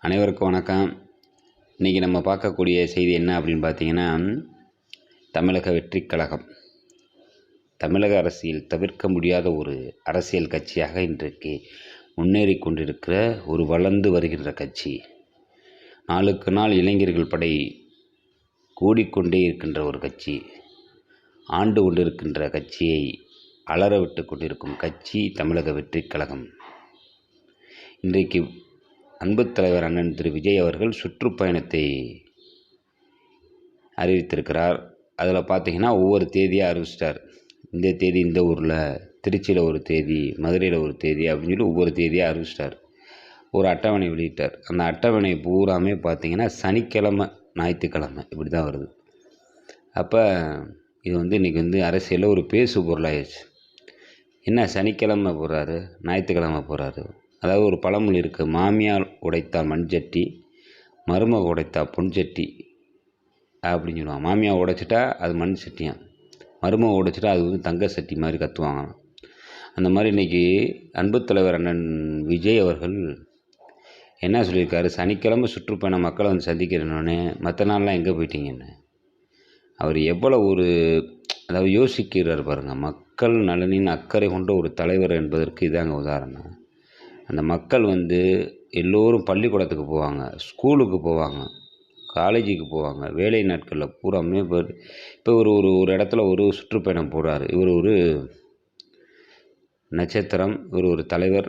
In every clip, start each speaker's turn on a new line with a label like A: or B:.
A: அனைவருக்கும் வணக்கம். இன்றைக்கி நம்ம பார்க்கக்கூடிய செய்தி என்ன அப்படின்னு பார்த்தீங்கன்னா தமிழக வெற்றிக் கழகம். தமிழக அரசியல் தவிர்க்க முடியாத ஒரு அரசியல் கட்சியாக இன்றைக்கு முன்னேறி கொண்டிருக்கிற ஒரு வளர்ந்து வருகின்ற கட்சி. நாளுக்கு நாள் இளைஞர்கள் படை கூடிக்கொண்டே இருக்கின்ற ஒரு கட்சி. ஆண்டு கொண்டிருக்கின்ற கட்சியை அலற விட்டு கொண்டிருக்கும் கட்சி தமிழக வெற்றிக் கழகம். இன்றைக்கு அன்பு தலைவர் அண்ணன் திரு விஜய் அவர்கள் சுற்றுப்பயணத்தை அறிவித்திருக்கிறார். அதில் பார்த்தீங்கன்னா ஒவ்வொரு தேதியாக அறிவிச்சிட்டார். இந்த தேதி இந்த ஊரில் திருச்சியில் ஒரு தேதி மதுரையில் ஒரு தேதி அப்படின்னு சொல்லி ஒவ்வொரு தேதியாக அறிவிச்சிட்டார். ஒரு அட்டவணை வெளியிட்டார். அந்த அட்டவணை பூராமே பார்த்திங்கன்னா சனிக்கிழமை ஞாயிற்றுக்கிழமை இப்படி தான் வருது. அப்போ இது வந்து இன்றைக்கி வந்து அரசியலில் ஒரு பேசு பொருளாகிடுச்சு என்ன சனிக்கிழமை போகிறாரு ஞாயிற்றுக்கிழமை போகிறாரு அதாவது ஒரு பழமொழி இருக்குது மாமியார் உடைத்தால் மண்சட்டி மருமக உடைத்தா பொன்சட்டி அப்படின்னு சொல்லுவாங்க. மாமியார் உடைச்சிட்டா அது மண் சட்டியாம் மருமக உடைச்சிட்டா அது வந்து தங்க சட்டி மாதிரி கற்றுவாங்க அந்த மாதிரி இன்றைக்கி அன்பு தலைவர் அண்ணன் விஜய் அவர்கள் என்ன சொல்லியிருக்காரு? சனிக்கிழமை சுற்றுப்பயணம் மக்களை வந்து சந்திக்கிறேன்னொன்னே மற்ற நாள்லாம் எங்கே போயிட்டீங்கன்னு? அவர் எவ்வளோ ஒரு அதாவது யோசிக்கிறார் பாருங்கள் மக்கள் நலனின் அக்கறை கொண்ட ஒரு தலைவர் என்பதற்கு இதாங்க உதாரணம். அந்த மக்கள் வந்து எல்லோரும் பள்ளிக்கூடத்துக்கு போவாங்க ஸ்கூலுக்கு போவாங்க காலேஜுக்கு போவாங்க. வேலை நாட்களில் பூராமே இப்போ இப்போ ஒரு ஒரு ஒரு இடத்துல ஒரு சுற்றுப்பயணம் போகிறாரு இவர் ஒரு நட்சத்திரம் இவர் ஒரு தலைவர்.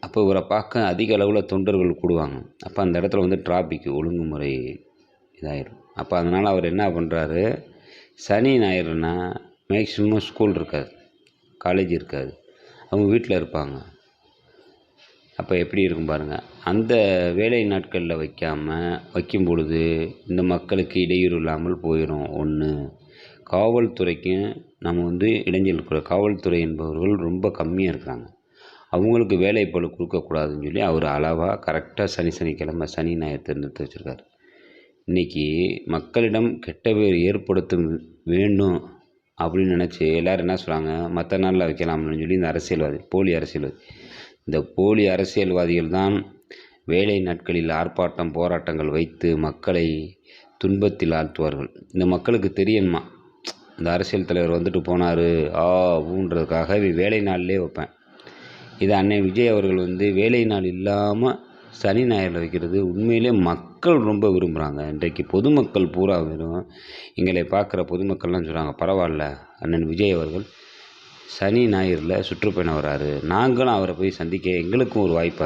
A: அப்போ இவரை பார்க்க அதிக அளவில் தொண்டர்கள் கூடுவாங்க. அப்போ அந்த இடத்துல வந்து டிராஃபிக் ஒழுங்குமுறை இதாயிடும் அப்போ அதனால் அவர் என்ன பண்ணுறாரு சனி ஞாயிறுனா மேக்ஸிமம் ஸ்கூல் இருக்காது காலேஜ் இருக்காது. அவங்க வீட்டில் இருப்பாங்க. அப்போ எப்படி இருக்கும் பாருங்கள் அந்த வேலை நாட்களில் வைக்காமல் வைக்கும் பொழுது இந்த மக்களுக்கு இடையூறு இல்லாமல் போயிடும் ஒன்று காவல்துறைக்கும் நம்ம வந்து இடைஞ்சல் இருக்கிற காவல்துறை என்பவர்கள் ரொம்ப கம்மியாக இருக்கிறாங்க அவங்களுக்கு வேலை பளு கொடுக்கக்கூடாதுன்னு சொல்லி அவர் அளவாக கரெக்டாக சனி சனிக்கிழமை சனி ஞாயிறு தேர்ந்தெடுத்து வச்சுருக்காரு. இன்றைக்கி மக்களிடம் கெட்ட பேர் ஏற்படுத்த வேண்டும் அப்படின்னு நினச்சி எல்லோரும் என்ன சொல்கிறாங்க மற்ற நாளில் வைக்கலாம்னு சொல்லி இந்த அரசியல்வாதி போலி அரசியல்வாதி. இந்த போலி அரசியல்வாதிகள் தான் வேலை நாட்களில் ஆர்ப்பாட்டம் போராட்டங்கள் வைத்து மக்களை துன்பத்தில் ஆழ்த்துவார்கள். இந்த மக்களுக்கு தெரியணுமா இந்த அரசியல் தலைவர் வந்துட்டு போனார் ஆ ஊன்றதுக்காக வேலை நாள்லேயே வைப்பேன். இது அன்னை விஜய் அவர்கள் வந்து வேலை நாள் இல்லாமல் சனி ஞாயிறில் வைக்கிறது. உண்மையிலே மக்கள் ரொம்ப விரும்புகிறாங்க இன்றைக்கு பொதுமக்கள் பூரா வெறும் எங்களை பார்க்குற பொதுமக்கள்லாம் சொல்கிறாங்க பரவாயில்ல அண்ணன் விஜய் அவர்கள். சனி ஞாயிறில் சுற்றுப்பயணம் வராரு. நாங்களும் அவரை போய் சந்திக்க எங்களுக்கும் ஒரு வாய்ப்பாக இருக்கும்.